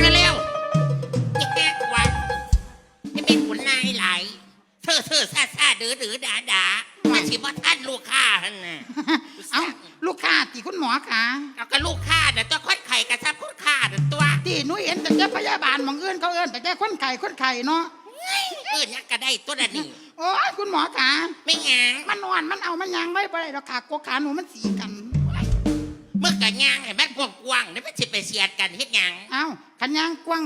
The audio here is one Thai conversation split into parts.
เร็วๆแยกว่าจะเป็นขุนนายหลายเธอเธอซาซาเดือดือด่าด่ามันสิว่าท่านลูกค้าหันน่ะเอาลูกค้าตีคุณหมอค่ะเอาก็ลูกค้าเดี๋ยวตัวคนไข่กับซับคนค้าเดี๋ยวตัวตีหนูเห็นแต่แค่พยาบาลหมองเอื้นเขาเอื้นแต่แค่คนไข้คนไข้เนาะเออยังก็ได้ตัวนั้นนี่โอ้ยคุณหมอค่ะไม่งางมันนอนมันเอามันยางไว้บ่ได้ดอกค่ะกกขาหนูมันสีกัน เมื่อกะยางให้มันกว้างๆนี่มันสิไปเสียดกันเฮ็ดหยังเอ้าขันยางกว้าง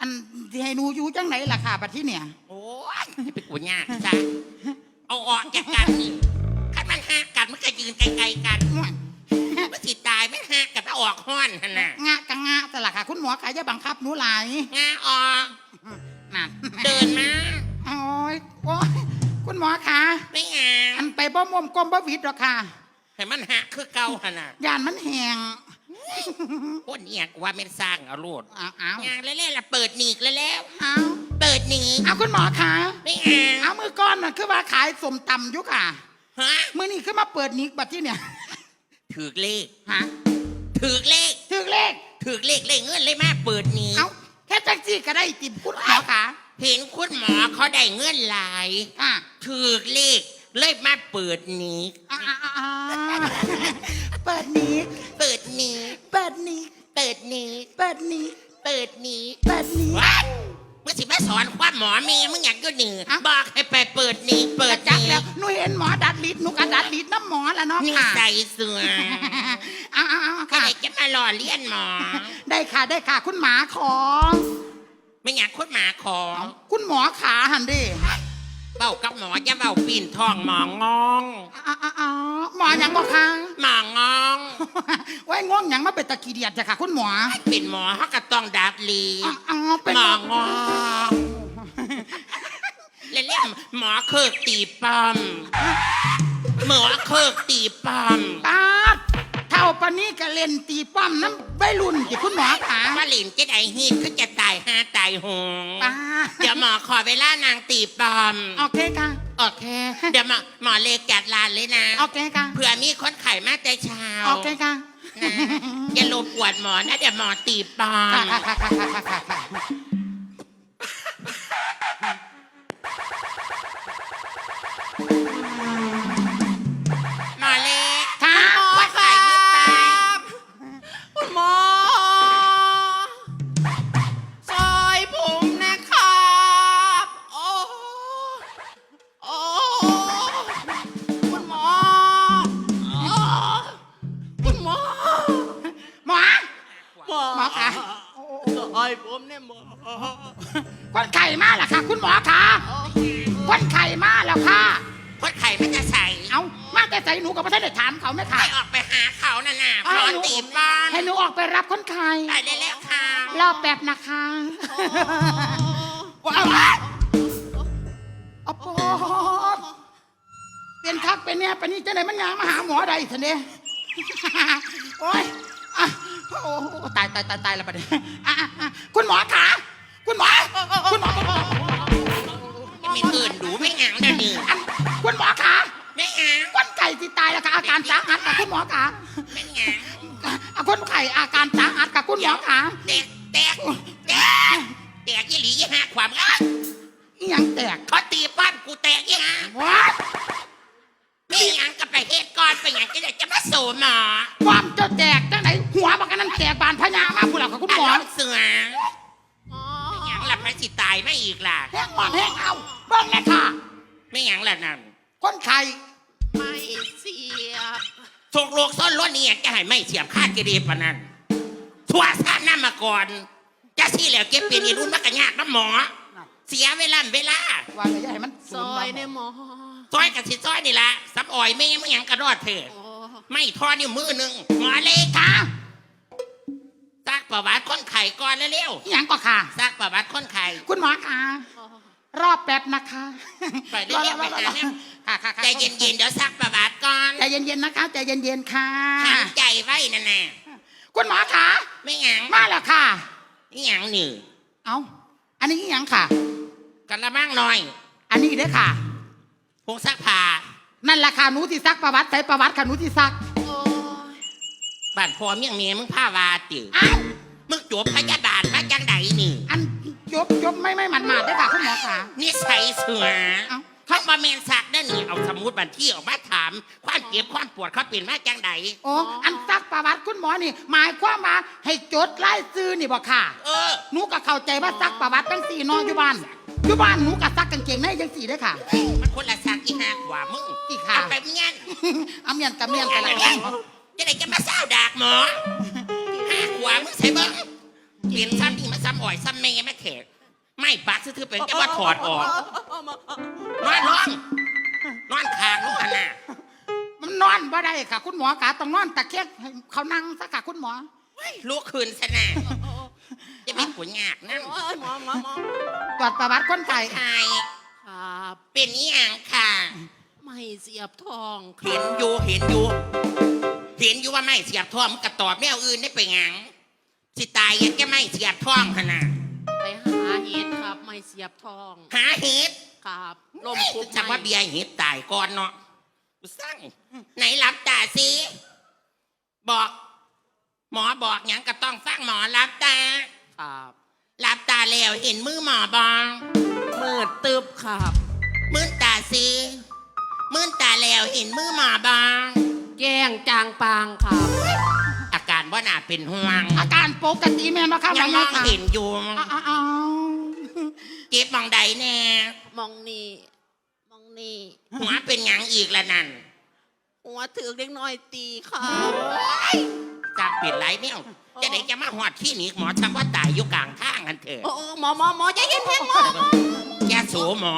อันที่ให้หนูอยู่จังไหนล่ะค่ะบัดที่เนี่ย โอ้ยจะไปกูยากซะเอาออกจากกันนี่คันมันหักกันมันก็ยืนไกลๆกันม่วนมันสิตายไม่หักกันถ้าออกห้อนหั่นน่ะงะกังงะแต่ละค่ะ คุณหมอค่ะอย่าบังคับหนูหลายงาออกนั่นเดินมาโอ้ยโอ้ยคุณหมอค่ะไม่งาอันไปบ่มมกลมบ่หวิดหรอกค่ะ ให้มันหักคือเก่าหั่นน่ะยานมันแหงคนเนี่ยกูว่าแม่นสร้างเอาโลดอ้าวอ้าวงานเล่นๆล่ะเปิดหนีกแล้วอ้าวๆเปิดหนีกเอาคุณหมอค่ะไม่งาเอามือก้อนน่ะคือว่าขายสมตำอยู่ค่ะ ฮะมือนี่คือมาเปิดนิกบัดที่เนี่ยถือเลขฮะถือเลขถึงเลขถือเลขเลขเงินเลยแม่เปิดหนีกเอาแค่จังซี่ก็ได้ติบคุณหมอค่ะเห็นคุณหมอเขาได้เงินหลายอะถือเลข เลยมาเปิดหนีกอ่าอ่าอ่าเปิดนิกเปิดหนีกเปิดนิกเปิดหนีกเปิดนิกเปิดหนีกเปิดนิกว้ายมึงสิมาสอนความหมอเมีมึงอยากก็หนีอะ บอกให้ไปเปิดหนีกเปิดหจักนีแล้วกหนูเห็นหมอดัดลิดหนูก็ดัดลิดน้ำหมอแล้วเนาะนี่ค่ะใส่เสื้อเอ้าวอ้าวก็ค่ะ เลยจะมาหล่อเลี้ยนหมอได้ค่ะได้ค่ะคุณหมาขอไม่อยากคุณหมาขอคุณหมอขาหันดิ เบ้ากับหมอจะเบ้าปีนทองหมององอ้าวอ้าวอ้าวหมอยังบอกค่ะหมององไว้ง่วงหยังมาเป็นตะกี้เดียดจ้ะค่ะคุณหมอเป็นหมอเขาก็ต้องดัดลีอ้าวอ้าวเป็นหมององเล่นๆหมอเคิกตีป้อมหมอเคิกตีป้อม ปาดเท่าปานนี้ก็เล่นตีป้อมน้ำใบรุ่นที่คุณหมอขาว่าหลินจะได้ฮีดคือจะตายห้าตายหงปาดเดี๋ยวหมอขอเวลานางตีป้อม โอเคค่ะ โอเค เดี๋ยวหมอหมอเลขจัดลานเลยนะ โอเคค่ะ เผื่อมีคนไข่มาแต่เช้าโอเคค่ะนะอย่าลบกวนหมอนะเดี๋ยวหมอตีป้อม ค่ะค่ะค่ะค่ะค่ะค่ะ แป๊บนะคะว้าวโอ้โหเป็นคักเป็นเนี่ยเป็นนี่จะไหนมันยางมาหาหมอใดท่านเนี่ยโอ้ยอะโอ้โหตายตายตายตายแล้วประเดี๋ยวอะอะอะคุณหมอขาคุณหมอคุณหมอจะมีอื่นดูไม่หยังเดี๋ยวนี้อันคุณหมอขาไม่หยังคนไก่ที่ตายแล้วค่ะอาการสาหัสค่ะคุณหมอขาไม่หยังอะคนไข้อาการสาหัสค่ะคุณหมอขาแตก แตกแตกแตกยี่หลียี่ห้าความรักอีหยังแตกเขาตีป้อมกูแตกยี่ห้าว้าไม่หยังกับไปเหตุก่อนไปหยังจะได้จะมาโสมหมอความเจ้าแตกจังไหนหัวบักอันนั้นแตกบานพญามาผู้หลักค่ะคุณหมอารมณ์เสือไม่หยังหลับไปสิตายไม่อีกล่ะแห้งหมอนแห้งเอาเบิ่งเลยค่ะ ไม่หยังล่ะนั่นคนไข้ไม่เสียบถูกโลกซ้อนล้วนนี่จะให้ไม่เสียบคาดกระเดียปะนั่น ทั่วชาติหน้ามาก่อนจะสี่แล้วเก็บเป็นอีรุ่นมากระยากน้ำหมอ เสียเวลาเวลาว่าเลยอย่าให้มันซอยเนี่ยหมอซอยกับสิซอยนี่ละซับอ่อยไม่ไม่หยังกระรอดเถิดโอ้ไม่ทอนิ้วมือหนึ่งหมอเลยค่ะซักประวัติคนไข่ก่อนเร็วอีหยังก็ค่ะๆซักประวัติคนไข่คุณหมอค่ะรอบแป๊บนะคะไปเรื่อยๆไปหาเนี่ยค่ะค่ะค่ะใจเย็นๆเดี๋ยวซักประวัติก่อนใจเย็นๆนะคะใจเย็นๆค่ะหันใจไว้นั่นน่ะ คุณหมอค่ะไม่หยังมาแล้วค่ะ นี่หยังหนึ่งเอาอันนี้อีหยังค่ะ กันละมั่งหน่อยอันนี้เด้อค่ะ พงซักผ้านั่นแหละค่ะหนูที่ซักประวัติใส่ประวัติค่ะหนูที่ซักโอ้ยบ้านพ่อเมียงเมียมึงผ้าวาติอ้าวมึงจบพยาบาลมาจจังใดนี่ อันจบจบไม่ไม่หมันหมาดได้อค่ะคุณหมอขานิสัยเสือ เอ้า เขามาเมนสักได้นี่เอาสมุดบัญชีออกมาถาม ความเจ็บความปวดเขาเป็นมาจังใดโอ้อันซักประวัติคุณหมอนี่ หมายความว่าให้จดไล่ซื้อนี่บ่ค่ะเออหนูก็เข้าใจว่าซักประวัติตั้งสี่นออยู่บ้านอยู่บ้านหนูก็ซักกางเกงในจังสี่ได้อค่ะ มันคนละสักอีหากว่ามึงอีค่ะ เอาไปเมียนเอาเมียนกับเมียนไปละจะได้จะมาเศร้าดากหมอหากว่ามึงใส่เบิ้งเห็นซ้ำนี่มาซ้ำอ่อยซ้ำเมย์มาแขกไม่ปักซื่อๆเป็นจะมาถอดออก นอนลงนอนคางลูกขนาดมันนอนบ่ได้ค่ะ คุณหมอขาต้องนอนตะเคียงให้เขานั่งซะค่ะคุณหมอลูกคืนสนะจะไม่ผลงากนั่งโอ้ยหมอหมอหมอตรวจประวัติคนไข้ไทยครับเป็นอีหยังค่ะ ไม่เสียบทองคเห็รันบอยู่เห็นอยู่ เห็นอยู่ว่าไม่เสียบท่อมงกระตอบแนวอื่นได้ไปหยังสิตายยังแกไม่เสียบท่องขนาดไปหาเห็ดครับ ไม่เสียบทองหาเห็ดครับ ลมคุบจำว่าเบียร์เห็ดตายก่อนเนาะกูสร้างไหนรับตาสิบอก หมอบอกหยังก็ต้องฟังหมอรับตาครับรับตาแล้วเห็นมือหมอบองมืดตึบครับมื่นตาสิมื่นตาแล้วเห็นมือหมอบองแกงจางปางครับ อาการว่าน่าเป็นห่วงอาการปกติแม่นบ่คะหมยัองมยาองค่ะเห็นอยู่อ้าวอ้าวเก็บมองใดแน่ มองนี่มอง นี่ หัวเป็นหยังอีกละนั่นหัวถือเล็กน้อยตีครับจากเปลี่ยนไรเนี่ยจะไหนจะมาหอดที่นี่หมอทำว่าตายอยู่กลางทางกันเถอะโอ้โอ้หมอหมอหมอใจเย็นเพียงหมอแกโสหมอ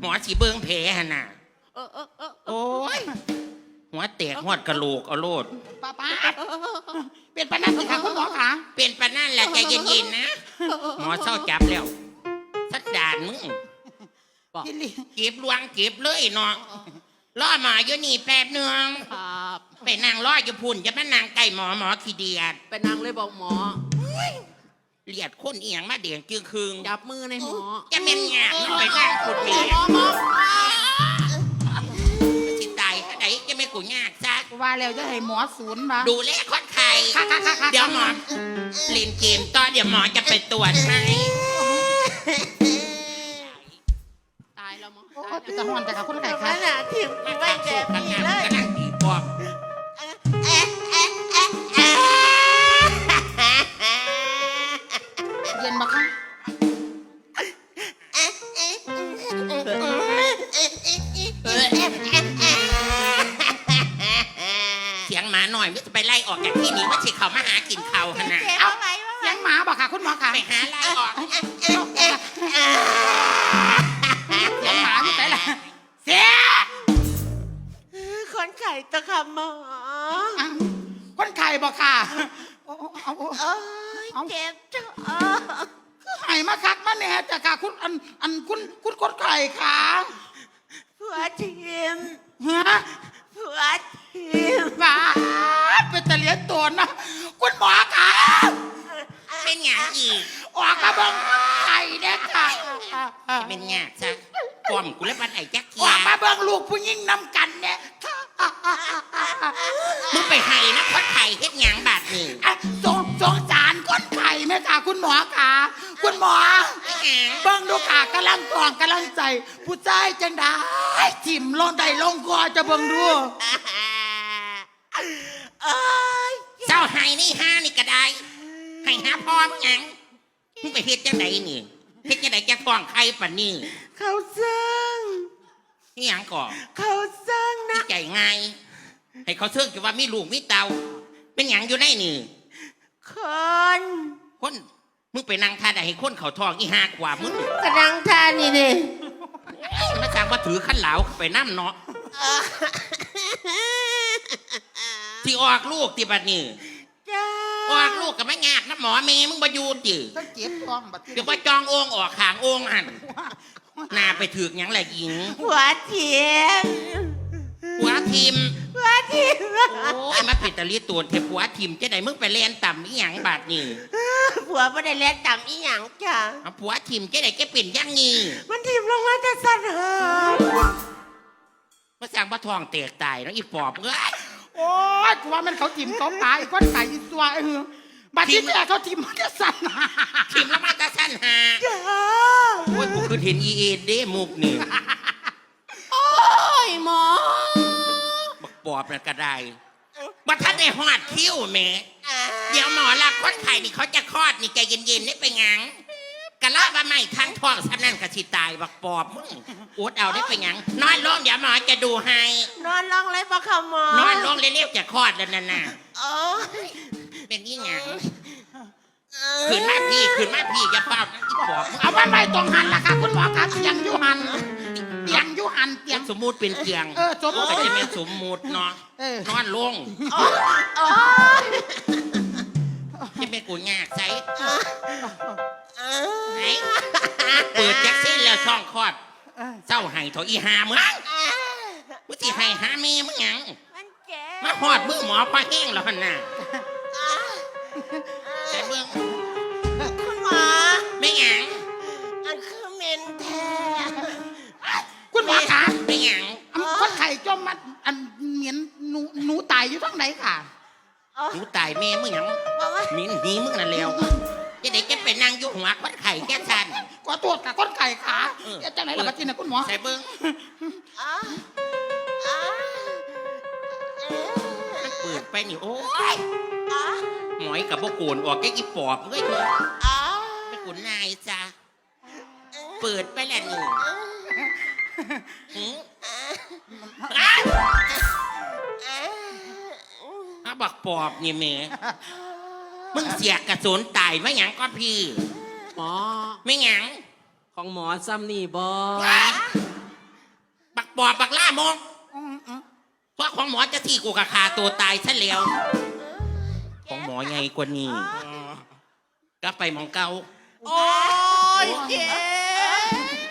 หมอสีเบิงเพหนน่ะ เออเออเออโอ้ย หัวแตกหอดกระโหลกเอาโลด ป้าป้าเป็นปานนันสิค่ะคุณหมอขาเป็นปานนั่นแหละใจเย็นๆนะ หมอเศร้าจับแล้ว สัดดานมึง กินลิเก็บลวงเก็บเลยเนาะล่อหมาอยู่นี่แป๊บหนึงครับไปนั่งล่ออยู่พุ่นจะมานั่งใกล้หมอหมอขี้เดียดไปนั่งเลยบอกหมอ เลียดคนเอียงมาเดียงจึงคืงจับมือในหมอจะเป็นหยาบมันไปนั่งขุดเมียหมอหมอสิตายถ้าใดจะไม่กูยากซะว่าแล้วจะให้หมอศูนย์มาดูแลคนไข้ค่ะค่ะค่ะค่ะเดี๋ยวหมอเล่นเกมต่อเดี๋ยวหมอจะไปตรวจให้ตายแล้วหมอโอ้ตายเป็นแล้ตะวหอนแต่ค่ะคุณไก่ขค่ะนาดทีมกูไม่แบบนี้เลยก็นั่งดีปอบเย็นบ่คะเสียงหมาหน่อยไม่จะไปไล่ออกจากที่นี้ว่าสิเขามาหากินเขาขนาดเอาเสียงหมาบ่ค่ะคุณหมอค่ะไปหาไล่ออก แน่จ้ะค่ะ คุณอันอันคุณคุณคนไข้ค่ะผัวทีมฮะผัวทีมว้าเป็นตะเลียนตัวนะคุณหมอค่ะเป็นหยาอีกออกมาเบิ่งไข่เนี่ยค่ะเป็นหยาซะปอมกูแล้วปันไอ้จักเกีอยอกมาร์เบิ่งลูกผู้หญิงนำกันเนี่ยค่ะมึงไปไห้นะคนไข่เฮ็ดหยังบาดนี่ อะสงสงสารคน ไข่ไหมค่ะ คุณหมอค่ะ คุณหมอไม่หยังเบิ่งดูค่ะกำลังกองกำลังใจ ผู้ชายจังได้ทิมลงได้ลงคอจะเบิ่งดูเอ้ยเจ้าไห้นี่ห้านี่ก็ได้ไห้หาพ่อมึงหยังมึงไปเฮ็ดจังไดนี่เฮ็ดจังไดจะฟ้องใครปานนี้เขาซึ่งนี่หยังก่อนเขาซึ่งนะใจง่ายให้เขาเชื่อกันว่ามีลูกมีเตาเป็นหยังอยู่ในนี่คน คนมึงไปนั่งท่าใดให้คนเขาทองอีหากว่ามึงกำลังทานนี่ดิมาจากว่าถือขั้นเหลาไปน้ำเนาะที่ออกลูกที่บัดนี้จ้าออกลูกกับแม่งาดนะหมอเมย์มึงบายูติก็เจ็บท้องบัดเดี๋ยวว่าจองโองออกขางโองหันหนาไปถือกหยังแหละหญิงผัวเทียมหัวทิมผัวเทียมโอ้ยมาปิดตะลีตัวเทผัวทิมจะไหนมึงไปเรียนต่ำอีหยังบาดนี่ ผัวบ่ได้แลกต่ำอีหยังจ้ะาผัวทิมแจ๊ไหนแจ๊เปลี่ยนยังงี้มันถีมลงมาแต่สั่นเหินมาสั่งประทองเตกตายเน้องอีปอบเอ้ยโอ้ยกูว่ามันเขาจิ้มเขาตายก็อนไก่อีตัวเออบัดที่แม่เขาจิ้มมันจะสันหาทิมแล้วมาจะสั้นหาจ้าโอ้ยกูคือเห็นอีเอ็ดเด้มุกนึ่โอ้ยหมอปอบเน่ะก็ได้บัดทัดได้หอดคิ้วแหม่ เดี๋ยวหมอละคนไข่นี่เขาจะคลอดนี่ใจเย็นๆนี่ไปงังกะละว่าไม่ทั้งท้องซ้ำนั่นก็สิตายบักปอบมึงอดเอาได้ไปงังนอนลงเดี๋ยวหมอจะดูให้ นอนลองเลยบ่ค่ะหมอนอนลงเร็วๆจะคลอดแล้วนั่นน่ะโอ้ยเป็นยี่หยังขืนมาพี่ขืนมาพี่อย่าเป่านะอีปอบมึงเอาไว้ไม่ตรงหันล่ะค่ะคุณหมอคะเตียงอยูหันเตียง อยูหันเตียง สมมุติเป็นเตียงเออสมมุติ ก็จะเป็นสมมุติเนาะเออ นอนลงโอ้ยจะเป็นกูยากใส่เอไหนอเปิดแจ็คซี่แล้วช่องคลอดเออ เจ้าไห้เถอะอีหามึงมึงสิไห้หาเมีมึงหยังมันเจ็มาบหอดมือหมอพอแห้งแล้วหั่นน่ะแต่เบิ่ง กูตายแม่มึงหยังบอกว่ามินหีมึงนั่นแล้วจะได้จะไปนั่งอยุหัวคนไข่แก้ชัน ก็ตัวจกับคนไข่ขาเออ เอ๊ะจังไหนล่ะบัดนี้นะคุณหมอใส่เบิ่งอ๋ออ๋อเออเปิดไปนี่โอ้ยอ๋อหมอยกับพวกโกนออกแกอีปอบเอ้ยเถอะอ๋อไปกุนนายจ้ะเปิดไปแล้วนี่หืมอ้าว ปอบนี่แม่มึงเสียกกระสุนตายไม่หยังก็พี่ หมอ ไม่หยังของหมอซ้ำนี่บอบักปอบบักล่ามงอืมอืมเพราะของหมอจะที่กูกะคาตัวตายซะแล้วของหมอไงกว่านี้ก็ไปหมองเก่าโอ้ยเจ็บ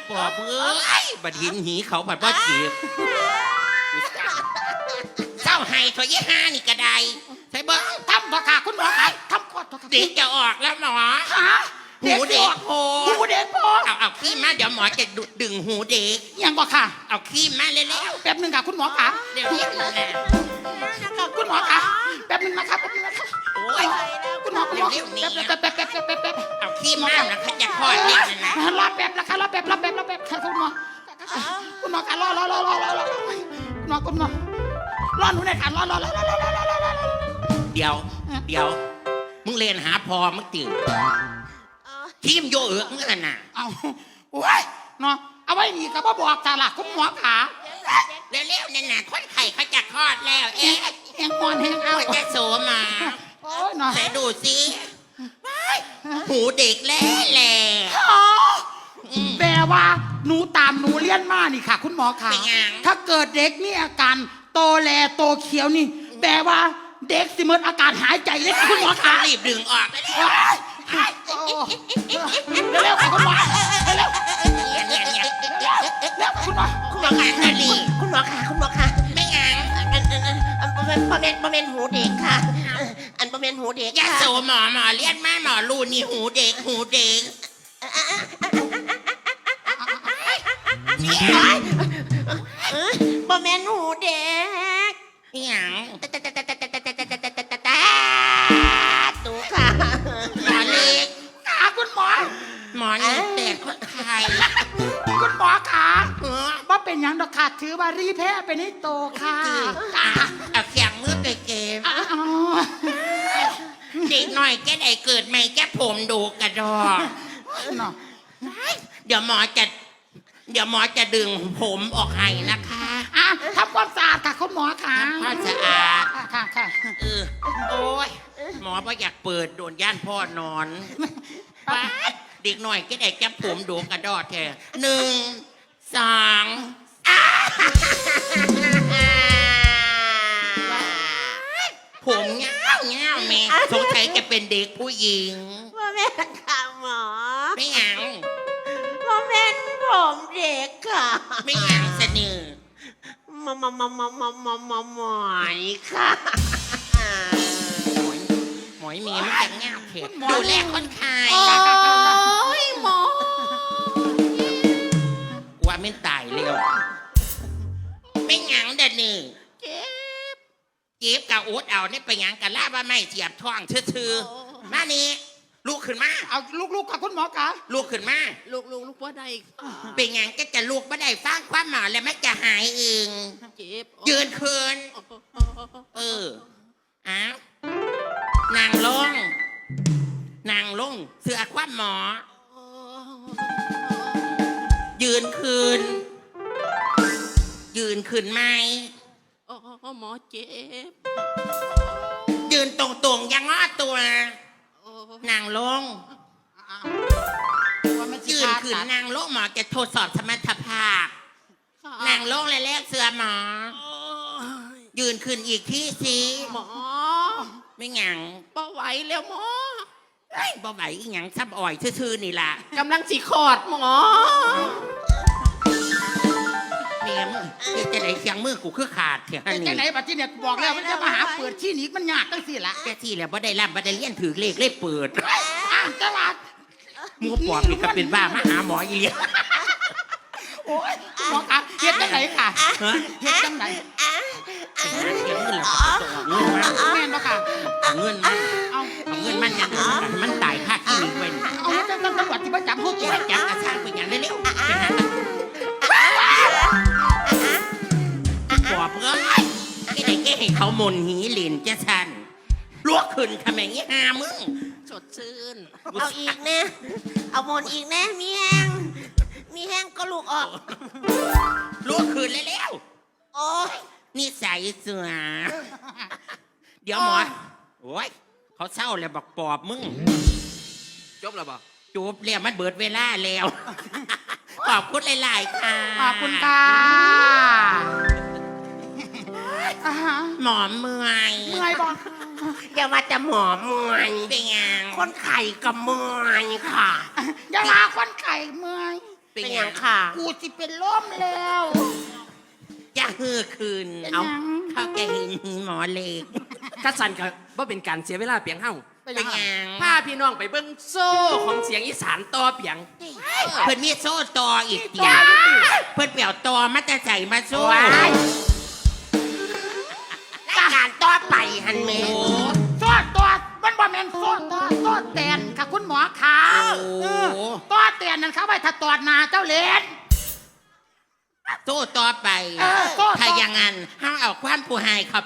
ปอบเอ้ยบัดหินหีเขาบัดว่าจีบเศร้าให้ถอยยี่ห้านี่ก็ได้ ใช่เบิ้ทำบ่ค่ะคุณหมอค่ทำกดตัวค่ะเด็กจะออกแล้วหมอฮะหูเด็กโผล่หูเด็กโผล่เอาเอาขี้มาเดี๋ยวหมอจะดุดดึงหูเด็กยังบ่ค่ะ เอาขี้มาเร็วๆแป๊บนึงค่ะคุณหมอค่ะเดี๋ยวนี้คุณหมอค่ะแป๊บนึงนะคะแป๊บนึงนะคะโอ้ยคุณหมอคุณหมอแป๊บแป๊บแป๊บแป๊บแป๊บแป๊บเอาขี้มานะคะอย่าคลอดเด็กนะรอแป๊บนะคะรอแป๊บรอแป๊บรอแป๊บค่ะคุณหมอคุณหมอค่ะรอรอรอรอรอคุณหมอคุณหมอรอหนูหน่อยค่ะรอรอรอรอรอ เดี๋ยว เดี๋ยว มึงเรียนหาพอมึงตื่นทีมโยเอิกมึงน่ะนะเอาโอ้ยเนาะเอาไว้นี่กับพ่อบอกตาละคุณหมอขาเร็วๆนั่นน่ะคนไข้เขาจะคลอดแล้ว เอ๊ะแหงงอนแหงเอาว่าจะโสมาโอ้ยเนาะไหนดูสิหูเด็กแล่แหล่อืมแปลว่าหนูตามหนูเลี้ยนมานี่ค่ะ คุณหมอขาเป็นไงถ้าเกิดเด็กมีอาการโตแลโตเขียวนี่ แปลว่า เด็กสิเมิดอาการหายใจเลยค่ะคุณหมอขารีบดึงออกแล้วโอ้ยเร็วๆค่ะคุณหมอเร็วเนี่ยเนี่ยเนี่ยๆเร็วๆคุณหมอคุณหมอคะคุณคุณหมอคะคุณหมอคะไม่งานอันอันอันอันบะเมนบะเมนบะเมนหูเด็กค่ะ อันบะเมนหูเด็กยาค่ะโสหมอหมอเลียนมาหมอรูนี่หูเด็กหูเด็กนี่เอ้ยบะเมนหูเด็กนี่หยังตะตะตะตะต มอนี่แต่คนไข้คุณหมอขาเออว่าเป็นหยังดอกขาดถือว่ารีแพ้เป็นให้โตค่ะเอาเสียงมือไปเกมอ้าวเด็กหน่อยแกได้เกิดใหม่แกผมดูกระดอกเนาะเดี๋ยวหมอจะเดี๋ยวหมอจะดึงผมออกให้นะคะอะทำความสะอาดค่ะคุณหมอขาทำความสะอาดค่ะค่ะค่ะเออโอ้ยหมอบ่อยากเปิดโดนย่านพ่อนอนป๊าด เด็กหน่อยแกได้แกผมดูกระดอกแท้หนึ่งสองผมเงาเงาแม่สงสัยจะเป็นเด็กผู้หญิงบะเมนค่ะหมอไม่หยังบะเมนผมเด็กค่ะไม่หยังเสนอมามามามามามามาหมอยค่ะหมอยหมอยเมียมันจะเงาเผ็ดดูแลคนไข้ โอ้ยหมอ ว่าไม่ตายเร็วไม่หยังเด้อนี่เจ็บเจ็บกับอุดเอาเนี่ยไปหยังกันล่าว่าไม่เสียบท้องซื่อๆมานี่ลูกขึ้นมา เอาลูกๆค่ะคุณหมอขาลูกขึ้นมา ลูกลูกลูกว่าได้ค่ะเป็นไงก็จะลูกไม่ได้สร้างความหมอแล้วไม่จะหายเองเจ็บยืนคืนเอออ้าวนางลงนางลงเสือความหมอ ยืนคืน ยืนคืนไหม โอ้หมอเจ็บ ยืนตรงๆอยังงอตัว โอ้นางลงว่ามันสิยืนขาดคืนตัดนางลงหมอจะทดสอบสมรรถภาพ ค่ะนางลงและแลกเสือหมอ โอ้ยยืนคืนอีกที่สิหมอไม่หยัง บ่ไหวแล้วหมอ เอ้ยบ่ไหวอีหยังซับอ่อยซื่อๆนี่ล่ะกำลังสิคลอดหมอ เมียมึงเฮ็ดจะไหนเสียงมือกูคือขาดเถียงอัเป็นนจังไหนนี้บัดที่เนี่ยบอกแล้วมันจะมาหาเปิดที่นี้มันยากจังสิล่ะแกที่แล้วบ่ได้รับบ่ได้เรียนถือเลขเลขเปิดอ้าวตลาดหมูปอบนี่ก็เป็นบ้ามาหาหมออีเลียโอ้ยหมอขาเฮ็ดจังไหนค่ะฮะเฮ็ดจังไหน เสียงเงินแล้วก็ต้องเอาเงินมาแม่นบ่ค่ะเอาเงินมาเอาเอาเงินมันยังเอาให้มันตายค่าที่นี่เว้นเอาจังตำรวจที่มาจับพวกจัแกบจับกระช่างไปอย่างเร็วๆไปหาปอบเอ้ยแกได้แกให้เขามนหีเหรียญจะชันลวกขึ้นทำไมงี้หามึงสดชื่นเอาอีกแน่เอาหมดอีกแน่มีแห้งมีแห้งก็ลูกออกลวกขึ้นเลยแล้วโอ้ย นี่ใส่เสือเดี๋ยวหมอ โอ้ย เขาเศร้าแล้วบอกปอบมึง จบแล้วบ่จูบแล้วมันเบิดเวลาแล้ว ขอบคุณหลาย ๆ ค่ะขอบคุณค่ะอ่าฮะหมอเมื่อยเมื่อยบ่อย่ามาจะหมอมวยเป็นไงคนไข่กับเมื่อยค่ะอย่ามาคนไข่เมื่อยเป็นเป็นไงอย่างค่ะ กูสิเป็นลมแล้ว จะฮือคืนเป็นเอาหยังเข้าแกเห็นหีหมอเล็ก ถ้าสั่นก็บ่เป็นการเสียเวลาเปียงเฮาเป็นไงพาพี่น้องไปเบิ่งโซ่ของเสียงอีสานต่อเปียง เพิ่นมีโซ่ตออีกทีเพิ่นเปี่ยวตอมาแต่ใส่มาโซ่ว้าย รายการต่อไปฮันเมโอ้ โซดตัวมันบ่แม่นโซดตัวโซดแตนค่ะคุณหมอขาโอ้ เออตัวแตนนั่นเขาไว้ถ้าตอดหนาเจ้าเลน โซ่ต่อไป เออโซ่ต่อถ้าอย่างนั้นห้ามเอาความผู้ให้เข้าไป